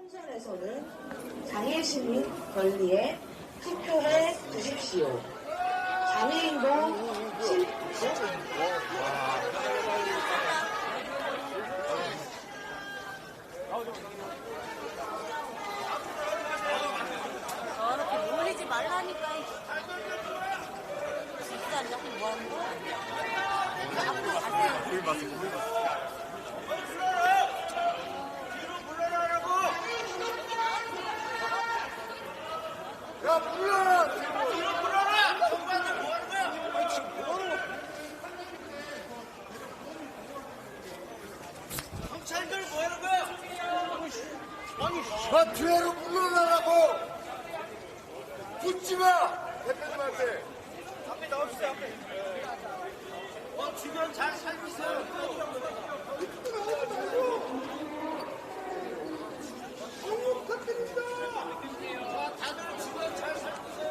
총선에서는 장애 시민 권리에 투표해 주십시오. 장애인도 실, 저렇게 몰리지 말라니까. 진짜 안 잡고 뭐 하는 거야? 앞으로 가세요. 야, 불러라! 뒤로 불러라! 정관님 뭐 하는 거야? 아니, 지금 뭐 하는 거야? 경찰들 뭐 하는 거야? 아니, 아, 뒤로 불러라라고! 붙지 마! 대표님한테. 앞에 나와주세요, 앞에. 어, 주변 잘 살고 있어요. 너무 부탁드립니다. 자, 다들 주변 잘 살고 있어요.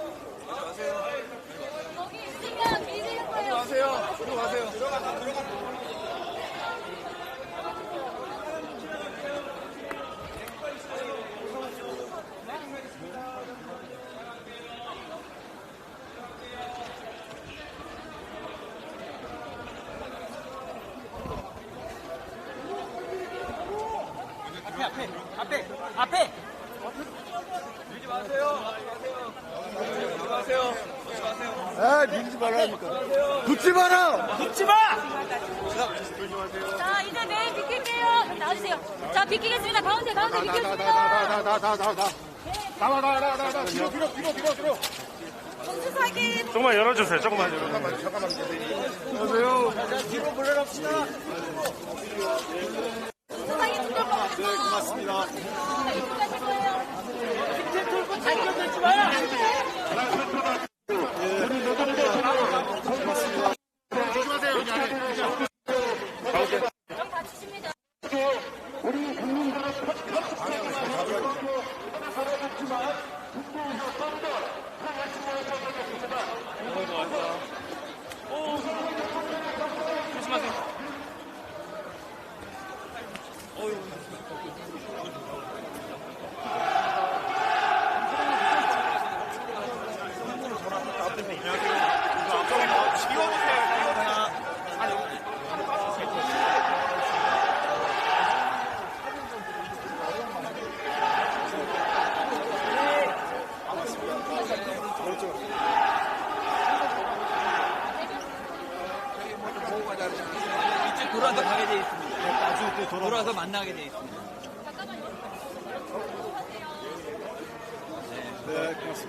거기 있으면 믿을 거예요. 가세요. 들어가세요. 들어가서 들어가. 앞에 앞에 앞에 밀지 마세요. 밀지 마세요. 밀지 마세요. 아, 밀지 말라니까. 붙지 마라! 붙지 마! 자, 이제 내일 비킬게요. 나와주세요. 자, 비키겠습니다. 가운데, 가운데 비켜주세요. 나나나나나나 네. 나와 나와 나와 나와 뒤로 뒤로 뒤로 뒤로 뒤로 공수 사기. 조금만 열어주세요. 조금만 열어주세요. 잠깐만 잠깐만 여보세요 자 뒤로 물러갑시다 공수 사기 분들 네 고맙습니다. 힘좀 돌고 잘좀 내지 마라.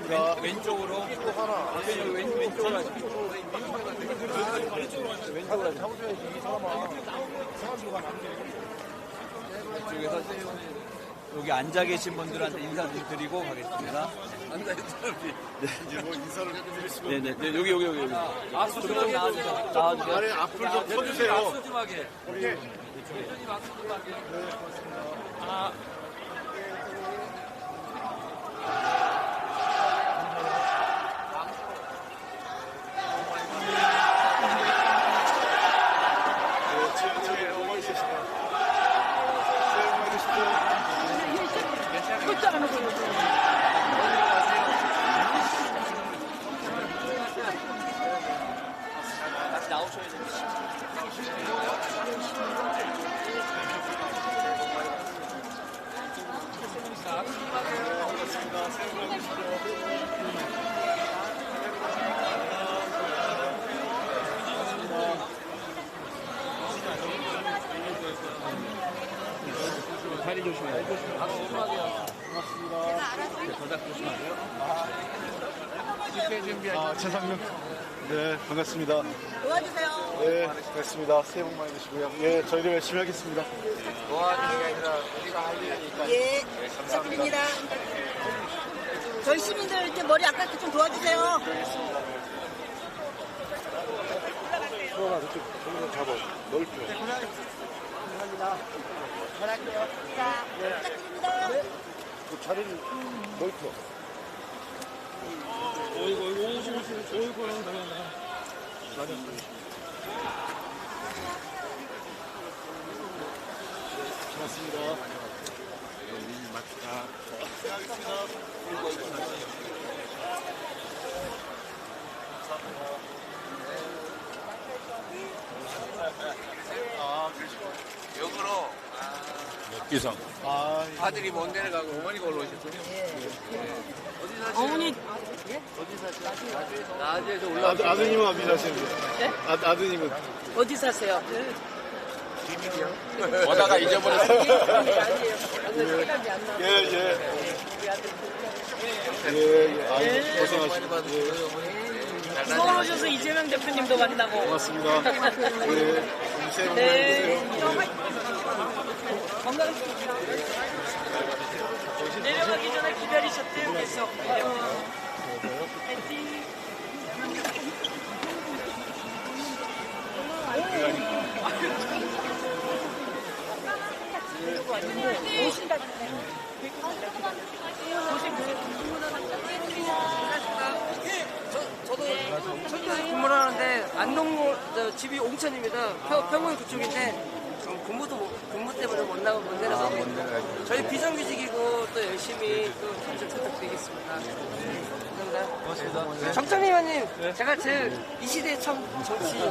네 고맙습니다 왼쪽으로 왼, 왼, 왼쪽으로 하시고 왼쪽에서 여기 앉아 계신 분들한테 인사 좀 드리고 가겠습니다. 앉아 있는 사람이 이제 뭐 인사를 수가 네네 네, 여기 여기 여기 여기. 아 수줍하게 나와주세요. 나와주세요. 아니 앞을 좀 서주세요 수줍하게. 오케이 네, 반갑습니다. 네, 반갑습니다. 도와주세요. 네, 반갑습니다. 새해 복 많이 되시고요. 예, 저희도 열심히 하겠습니다. 예, 부탁드립니다. 저희 시민들 이렇게 머리 아깝게 좀 도와주세요. 수원아, 저쪽, 저기서 잡아. 넓혀. 자, 부탁드립니다. 그 자리를 넓혀. 고맙습니다. 역으로. 기상. 아, 아들이 먼 데를 가고 어머니가 올라오셨어요. 어머니 나주에서 올라. 아드, 아드님은 어디 사시는데? 아, 아드님은? 어디 사세요? 오다가 잊어버렸어. 아니에요. 생각이 안 나. 예, 예. 예, 예. 아이고, 고생하시고. 예, 서울 오셔서 이재명 대표님도 만나고. 고맙습니다. 예. 새해 복 많이 네. 받으세요. 건강하십시오. 내려가기 전에 기다리셨대요, 계속. 저도 근무를 하는데 안동 저 집이 옹천입니다. 평- 평원 그쪽인데 근무도 못- 근무 때문에 못 나가 못 내려서 저희 비정규직이고 또 열심히 또 경쟁 부탁드리겠습니다. 감사합니다. 고맙습니다. 정찬희 의원님, 제가 제일 이 시대의 참 정치.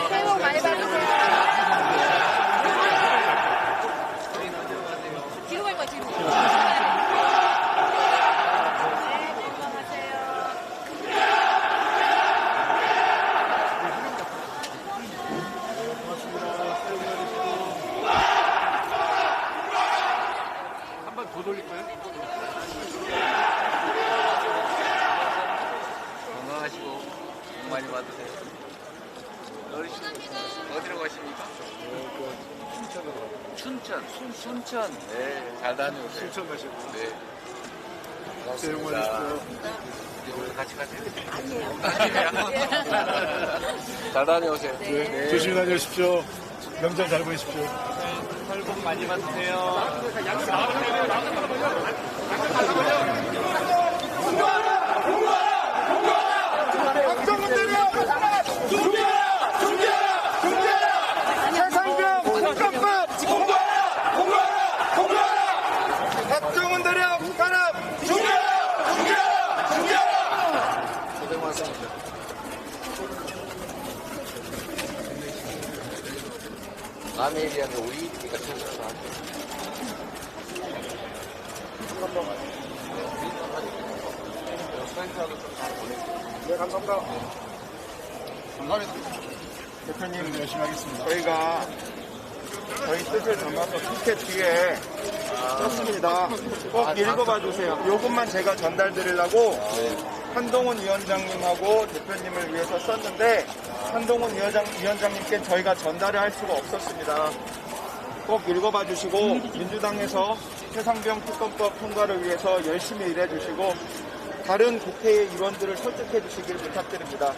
새해 복 많이 받으세요. 뒤로 갈 거야, 뒤로. 네, 건강하세요. 건강하시고 복 많이 받으세요. 어르신 어디로 가십니까? 춘천. 춘천. 네, 잘 다녀오세요. 춘천 가시고. 네. 받으세요. 이제 오늘 같이 가세요? 아니에요. 잘 다녀오세요. 네. 조심히 다녀오십시오. 명절 잘 보내십시오. 새해 복 많이 받으세요. 최상병 국가법 공부하라 공부하라 공부하라 박정훈 대령 탄압 중요하라 중요하라 중요하라 고생 많습니다. 남에 비하면 우리 최선을 하죠. 네 감사합니다 대표님 열심히 하겠습니다. 저희가 저희 뜻을 담아서 티켓 뒤에 썼습니다. 꼭 읽어봐 주세요. 요것만 제가 전달 드리려고 한동훈 위원장님하고 대표님을 위해서 썼는데 한동훈 위원장, 위원장님께 저희가 전달을 할 수가 없었습니다. 꼭 읽어봐 주시고 민주당에서 최상병 특검법 통과를 위해서 열심히 일해 주시고 다른 국회의 의원들을 설득해 주시길 부탁드립니다.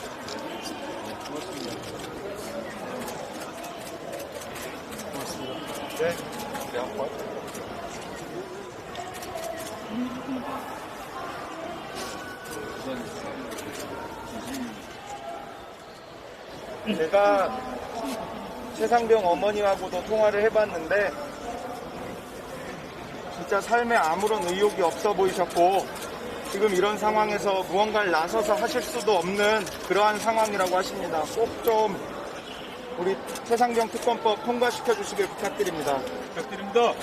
네. 제가 최상병 어머니하고도 통화를 해봤는데 진짜 삶에 아무런 의욕이 없어 보이셨고 지금 이런 상황에서 무언가를 나서서 하실 수도 없는 그러한 상황이라고 하십니다. 꼭 좀 우리 최상병 특검법 통과시켜 주시길 부탁드립니다. 부탁드립니다.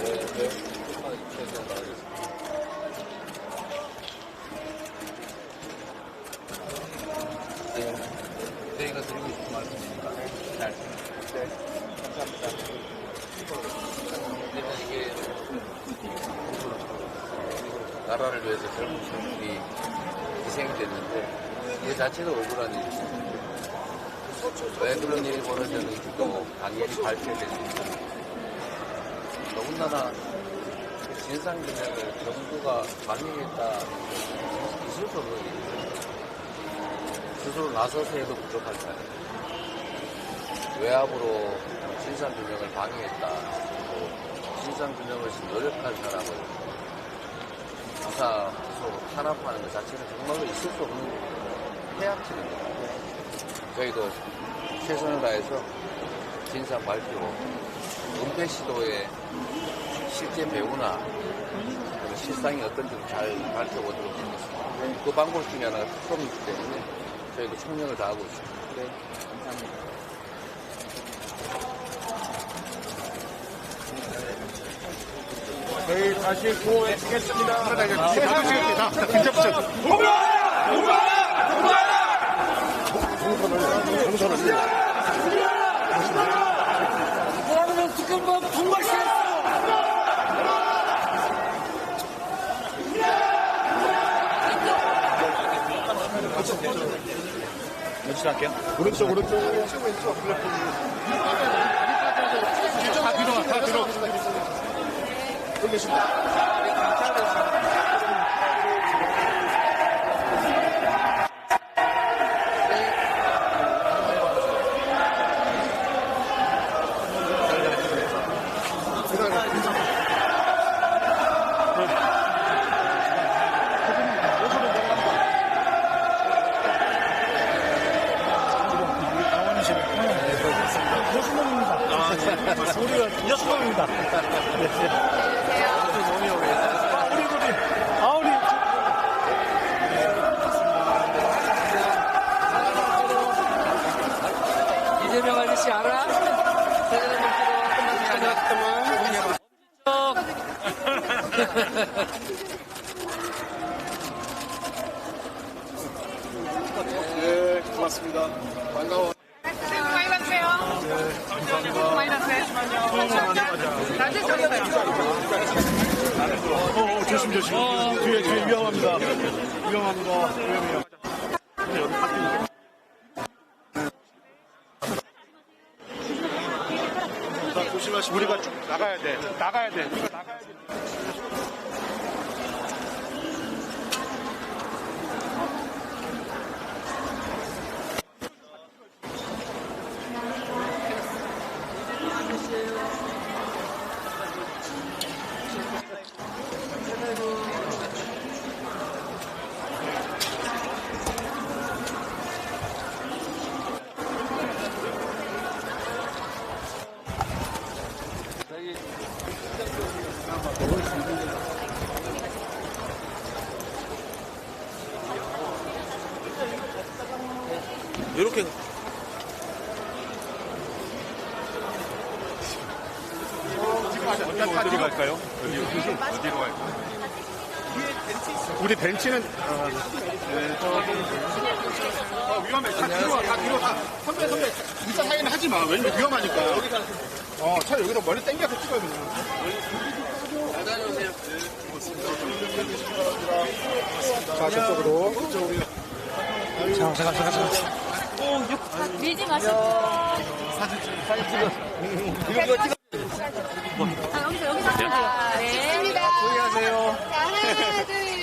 말씀이니까 잘. 네, 감사합니다. 이제는 이게 나라를 위해서 젊은 친구들이 희생됐는데 이 자체도 억울한 일이죠. 왜 그런 일이 벌어졌는지 또 당연히 밝혀야 되는데 너무나나 진상규명을 정부가 방해했다 있을 일이죠. 스스로 나서서 해도 부족할 거예요. 외압으로 진상규명을 방해했다. 또 진상규명을 위해서 노력한 사람을 수사 구속으로 탄압하는 것 자체는 정말로 있을 수 없는 해악질입니다. 저희도 최선을 다해서 진상 발표, 은폐 시도의 실제 배우나 실상이 어떤지 잘 밝혀보도록 하겠습니다. 그 방법 중에 하나가 특검이기 때문에 저희도 총력을 다하고 있습니다. 네, 감사합니다. 저희 다시 구호 외치겠습니다. 세상을 연출할게요. 오른쪽 오른쪽. 왼쪽 왼쪽. 다 뒤로 가, 다 뒤로 여기 계십니다 네, 고맙습니다. 반가워. 새해 복 많이 받으세요. 새해 복 많이 받으세요. 낮에 어, 조심, 조심. 뒤에, 뒤에 위험합니다. 위험합니다. 위험해요. 자, 조심하시고. 우리가 쭉 나가야 돼. 나가야 돼. 우리가 나가야 돼. 이렇게 어디로 갈까요? 어디로, 어디로 갈까요? 우리 벤치는 어, 네, 저, 어, 위험해. 다 뒤로 와, 다 뒤로 다. 선배, 선배. 일자 사이는 하지 마. 왜냐면 위험하니까. 어, 차 여기로 머리 당겨서 찍어야 돼. 자, 저쪽으로. 저쪽으로. 자, 잠깐, 잠깐, 잠깐. 밀지 마시고. 아,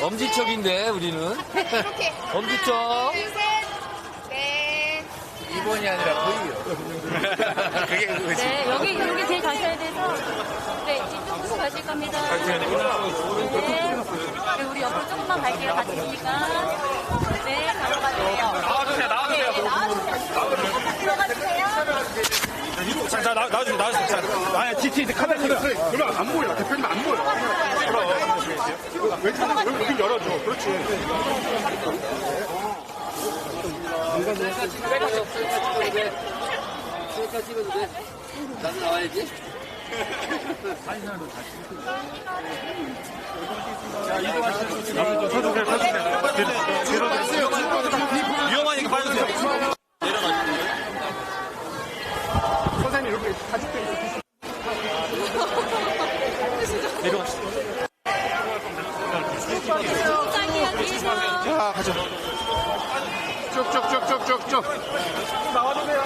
엄지척인데 우리는 이렇게. 엄지척. 하나, 둘, 셋. 네. 2번이 아니라 V요. 그게 그거지. 네, 여기, 여기 제일 가셔야 돼서. 네, 이쪽으로 가실 겁니다. 네. 네, 우리 옆으로 조금만 갈게요. 같이 있으니까. 네, 바로 가주세요. 나와주세요, 나와주세요. 네, 나와주세요. 들어가주세요. 자, 자, 나, 나와주세요, 나와주세요. 자, 아니, TT, 카메라 켜그 그럼 안 보여. 대표님 안 보여. 그럼. 왜 찾는 거야? 여기 열어줘. 그렇지. 셀카 찍어도 돼. 나도 나와야지. 서주세요, 서주세요. 뒤로, 뒤로, 뒤로. 위험하니까 빠져주세요. 선생님, 이렇게 가죽대 있어. 짱이야, 뒤에서. 자, 가자. 쭉쭉쭉쭉쭉쭉. 나와주세요.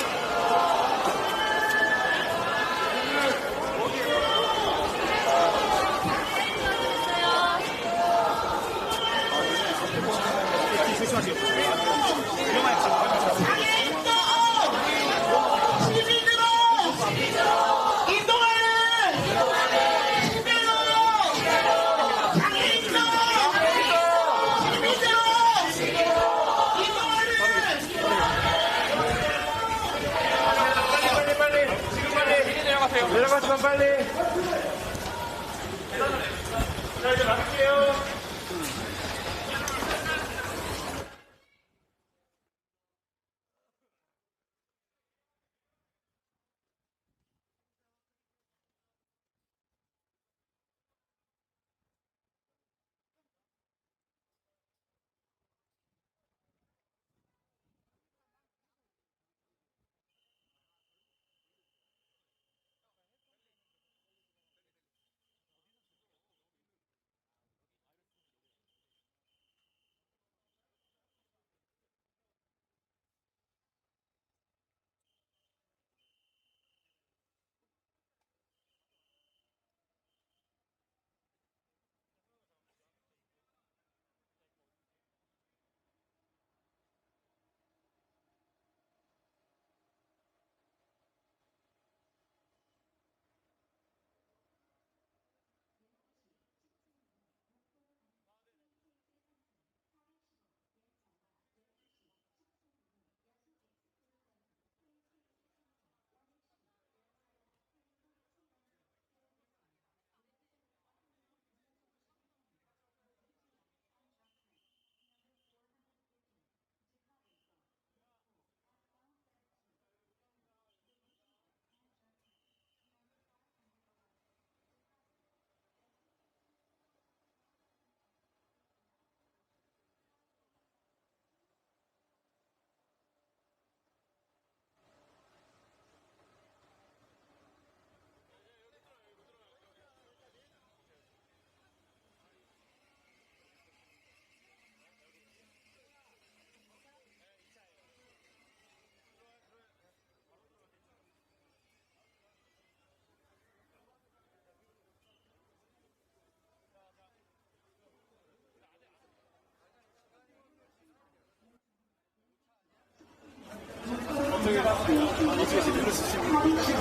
우 Mississippi.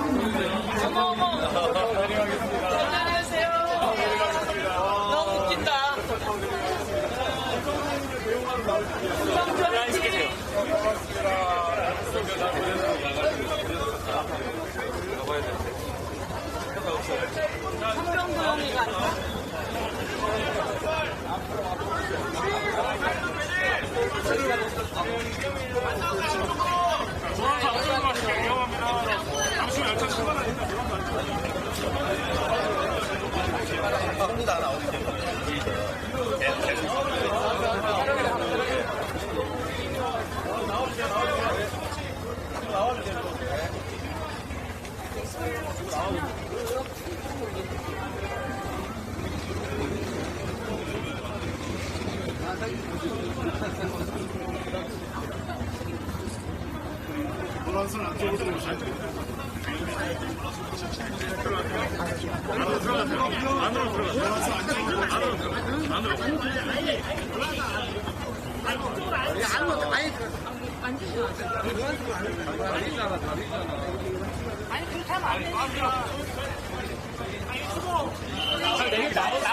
để đậu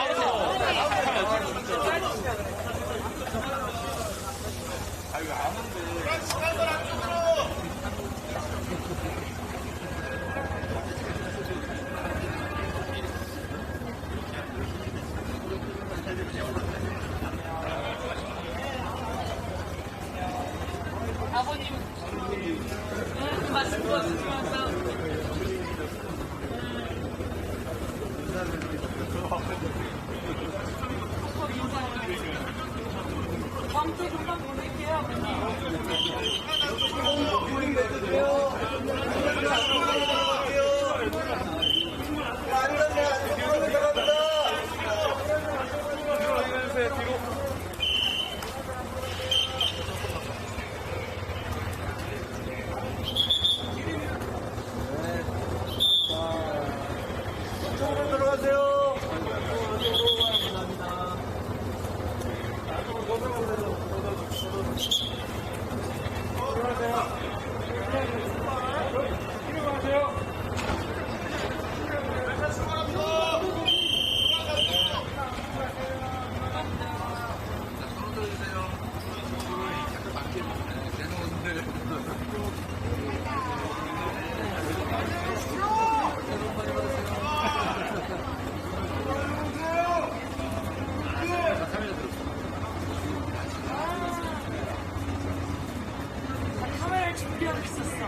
카메라를 준비하고 있었어.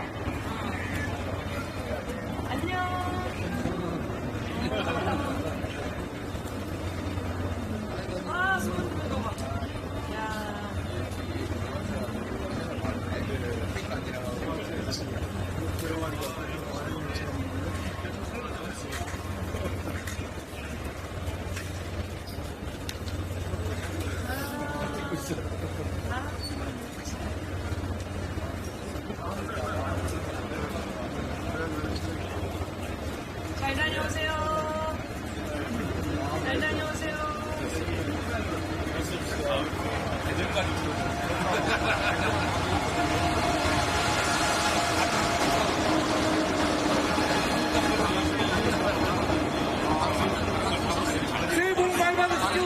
안녕. 아, 소문 듣는 거 봐. 야. 잘 다녀오세요. 잘 다녀오세요. 새해 복 많이 받으시죠.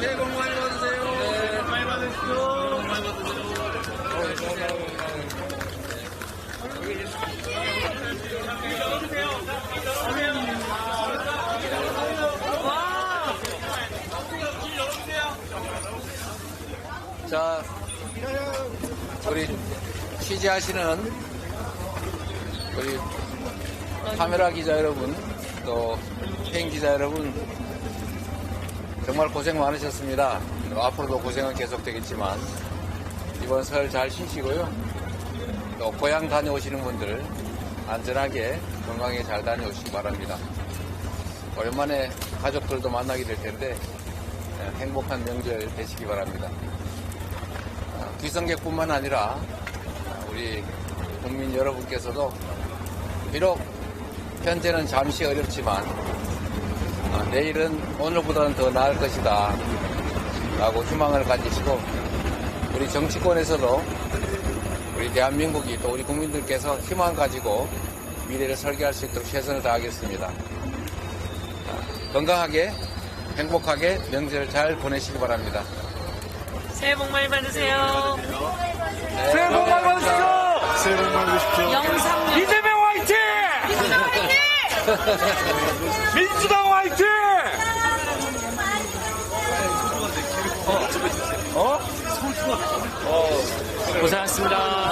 새해 복 많이 받으세요. 네, 많이 받으시죠. 자, 우리 취재하시는 우리 카메라 기자 여러분, 또팬 기자 여러분, 정말 고생 많으셨습니다. 또 앞으로도 고생은 계속되겠지만, 이번 설 잘 쉬시고요. 또 고향 다녀오시는 분들, 안전하게 건강하게 잘 다녀오시기 바랍니다. 오랜만에 가족들도 만나게 될 텐데, 예, 행복한 명절 되시기 바랍니다. 아, 귀성객뿐만 아니라 우리 국민 여러분께서도 비록 현재는 잠시 어렵지만 아, 내일은 오늘보다는 더 나을 것이다 라고 희망을 가지시고 우리 정치권에서도 우리 대한민국이 또 우리 국민들께서 희망 가지고 미래를 설계할 수 있도록 최선을 다하겠습니다. 아, 건강하게 행복하게 명절 잘 보내시기 바랍니다. 새해 복 많이 받으세요. 새해 복 많이 받으시죠. 새해 복 많이 받으십시오. 영상 이재명 화이팅! 민주당 화이팅! 어? 고생하셨습니다.